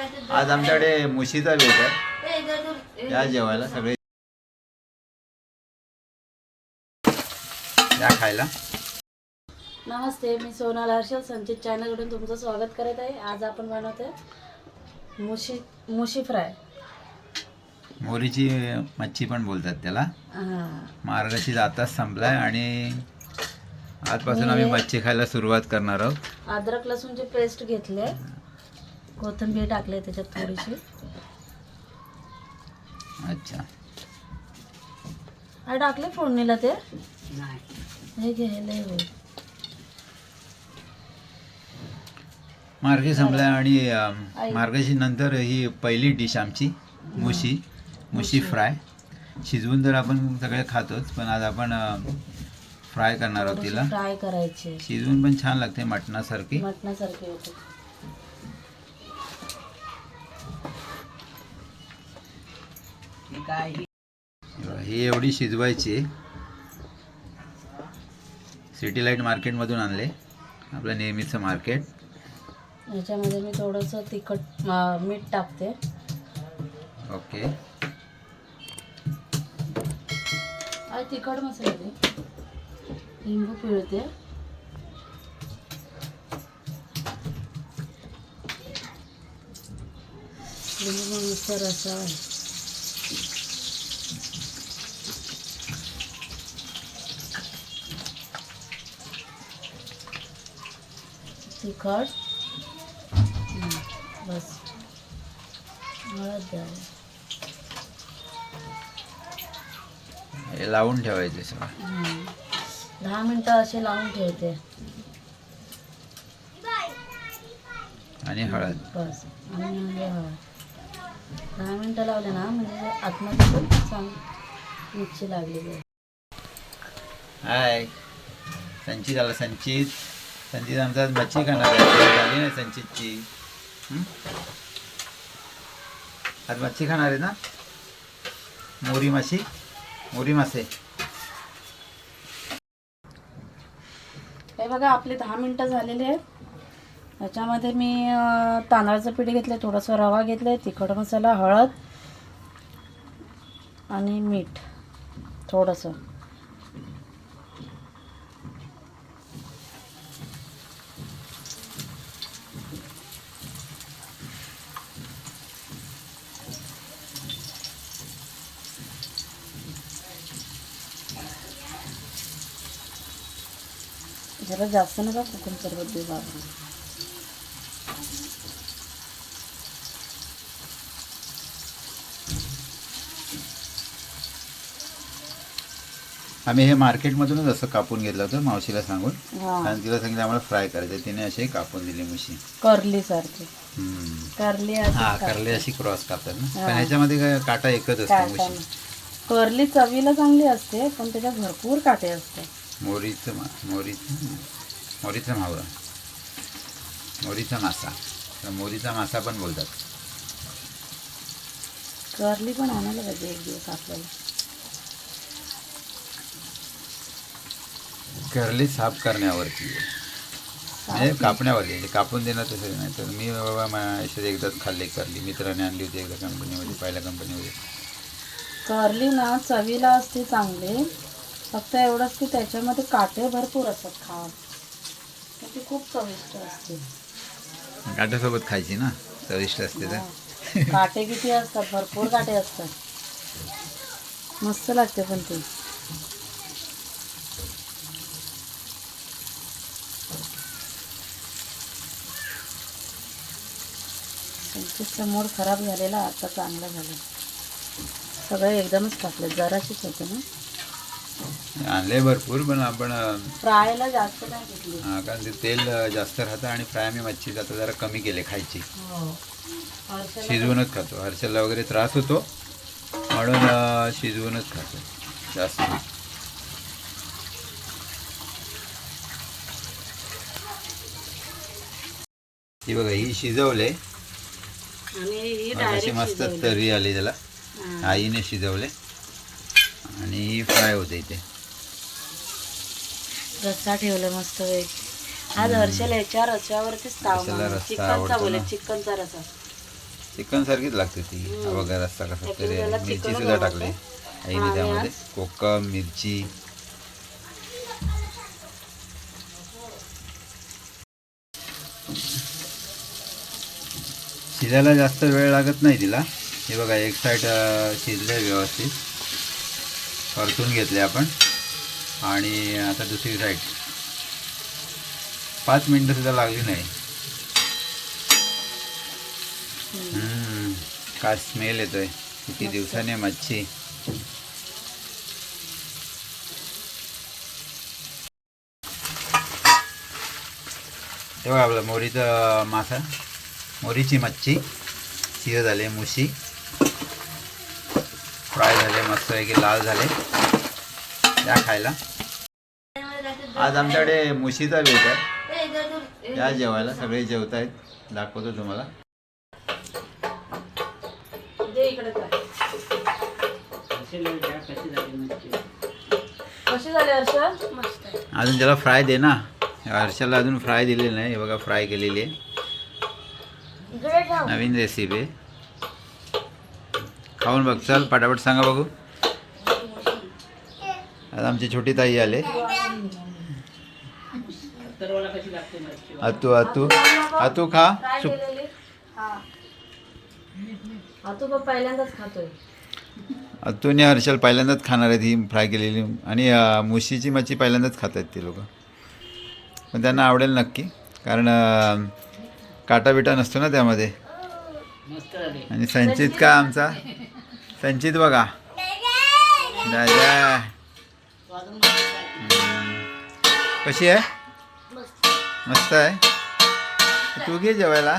आज आमच्याकडे मुशीचा बेत आहे. या जेवायला सगळे. या खायला. नमस्ते मी सोनाल हर्षल संचित चॅनलकडून तुमचं स्वागत करत आहे. आज आपण बनवतोय मुशी मुशी फ्राय. मोरीची मच्छी पण बोलतात त्याला. हां. मार्गशीर आताच संपलाय आणि आजपासून आम्ही मच्छी खायला सुरुवात करणार आहोत. अद्रक लसूणची पेस्ट घेतली कोथिंबीर टाकली त्याच्यात थोडीशी. अच्छा. हा टाकले फोडणीला ते? हे घे हे लय होईल. मार्गशीर संपलाय आणि आई. मार्गशीर नंतर ही पहिली डिश आमची मुशी मुशी फ्राय. शिजवून तर आपण सगळे खातोच पण आज आपण फ्राय करणार आहोत तिला. फ्राय करायचे शिजवून पण छान लागते मटणासारखी. मटणासारखे होते. ही एवढी शिजवायची सिटी लाइट मार्केटमधून आणले. आपलं नेहमीचं मार्केट. याच्यामध्ये मी थोडंसं तिखट मीठ टाकते. ओके. तिखट मसाले. लिंबू पिळते. लिंबू मग नुसतं रसा आहे तिखट. हं, बस. हळद द्यावी. हे लावून ठेवायचे सगळं. दहा मिनटं असे लावून ठेवते. आणि हळद. बस. आणि म्हणजे हळद. दहा मिनटं लावले ना म्हणजे आतमध्ये पण चांग मिरची लागलेली आहे. हाय. संचित आला संचित. संचित आमचा मच्छी खाणार झाली ना संचितची. आज मच्छी खाणार आहे ना? मोरी माशी? मोरी मासे. हे बघा आपले दहा मिनटं झालेले आहेत. त्याच्यामध्ये मी तांदळाचं पीठ घेतलं थोडंसं रवा घेतलं तिखट मसाला हळद आणि मीठ. थोडंसं. जरा जास्त नका कोकम सरबत देऊ बाबा आम्ही हे मार्केटमधूनच असं कापून घेतलं होतं मावशीला सांगून. हा. आणि तिला सांगितलं आम्हाला फ्राय करायचं तिने असे कापून दिली मुशी करली सारखी. करली हा करले अशी क्रॉस कापतात ना. पण ह्याच्यामध्ये काय काटा एकच असतो मुशी. करली चवीला चांगली असते पण त्याच्यात भरपूर काटे असते. मोरीचं मा मोरीचं मोरीचं मावळं मोरीचा मासा तर मोरीचा मासा पण बोलतात. करली पण आणायला पाहिजे एक दिवस आपल्याला. करली साफ करण्यावरती. म्हणजे कापण्यावरती आहे. कापून देणं तसं नाही. तर मी बाबा माझ्या एकदाच खाल्ली करली मित्राने आणली होती एकदा कंपनीमध्ये पहिल्या कंपनीमध्ये करली ना चवीला असते चांगली. फक्त एवढंच की त्याच्यामध्ये काटे भरपूर असतात खावा ती खूप चविष्ट असते. काट्यासोबत खायची ना? चविष्ट असते तर. हा. काटे किती असतात? भरपूर काटे असतात. मस्त लागते पण ती. समोर खराब झालेला आता चांगला झाला. सगळं एकदमच टाकलं जराशीच होते ना? आणले भरपूर पण आपण अं, फ्रायला जास्त नाही घेतली. हा, कारण ते तेल जास्त राहतं आणि फ्राय आम्ही मच्छी आता जरा कमी केले खायची. हो. शिजवूनच खातो. हर्षलला वगैरे त्रास होतो. म्हणून शिजवूनच खातो. जास्त. ही बघा ही शिजवले. मस्त तर्री आली त्याला. आईने शिजवले. आणि फ्राय होते इथे. रस्सा ठेवला मस्त वेग आज हर्षल याच्या रस्स्यावरतीच ताव मारला. रस्सा चिकनचा आवडतो बोले ना. चिकनचा रसा चिकन सारखीच लागते ती. हा बघा रस्ता कसा एक तरी मिरची सुद्धा. टाकली. आईने आणि त्यामध्ये आज- कोकम मिरची. शिजायला जास्त वेळ लागत नाही तिला. हे बघा एक साईड शिजले व्यवस्थित. परतून घेतले आपण. आणि आता दुसरी साईड पाच मिनटं सुद्धा लागली नाही. काय स्मेल येतोय. किती दिवसाने मच्छी. तेव्हा आपलं मोरीचं मासा मोरीची मच्छी शिर झाले मुशी. झाले मस्त की लाल झाले. या खायला. आज आमच्याकडे मुशीचा बेत आहे. या जेवायला सगळे जेवत आहेत दाखवतो तुम्हाला. अजून त्याला फ्राय दे ना. हर्षाला अजून फ्राय दिलेली नाही. हे बघा फ्राय केलेली आहे. नवीन रेसिपी आहे खाऊन बघ. चल पटापट सांगा बघू. आज आमची छोटी ताई आले. अतू अतू अतू खा. फ्राय सुक केलेली तू बघ पहिल्यांदाच खातोय. अतूने हर्षल पहिल्यांदाच खाणार आहेत ही फ्राय केलेली. आणि मुशीची मच्छी पहिल्यांदाच खात आहेत ते लोक. पण त्यांना आवडेल नक्की. कारण काटा बिटा नसतो ना त्यामध्ये. आणि संचित का आमचा? संचित बघा. दादा. कशी आहे? मस्त आहे. तू घे जेवायला.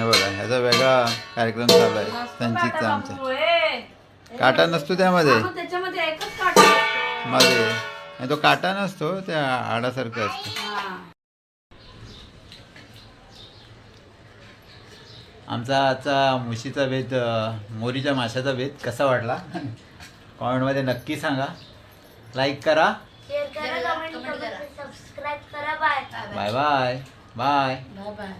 बघा ह्याचा वेगळा कार्यक्रम चालू आहे. संचितचा आमचा काटा नसतो त्यामध्ये. मध्ये. आणि तो काटा नसतो त्या हाडासारखं असतं. हा. आमचा आजचा मुशीचा भेद मोरीच्या माशाचा भेद कसा वाटला? कॉमेंटमध्ये नक्की सांगा. लाईक करा. शेअर करा कमेंट करा. सबस्क्राईब करा bye bye bye bye bye bye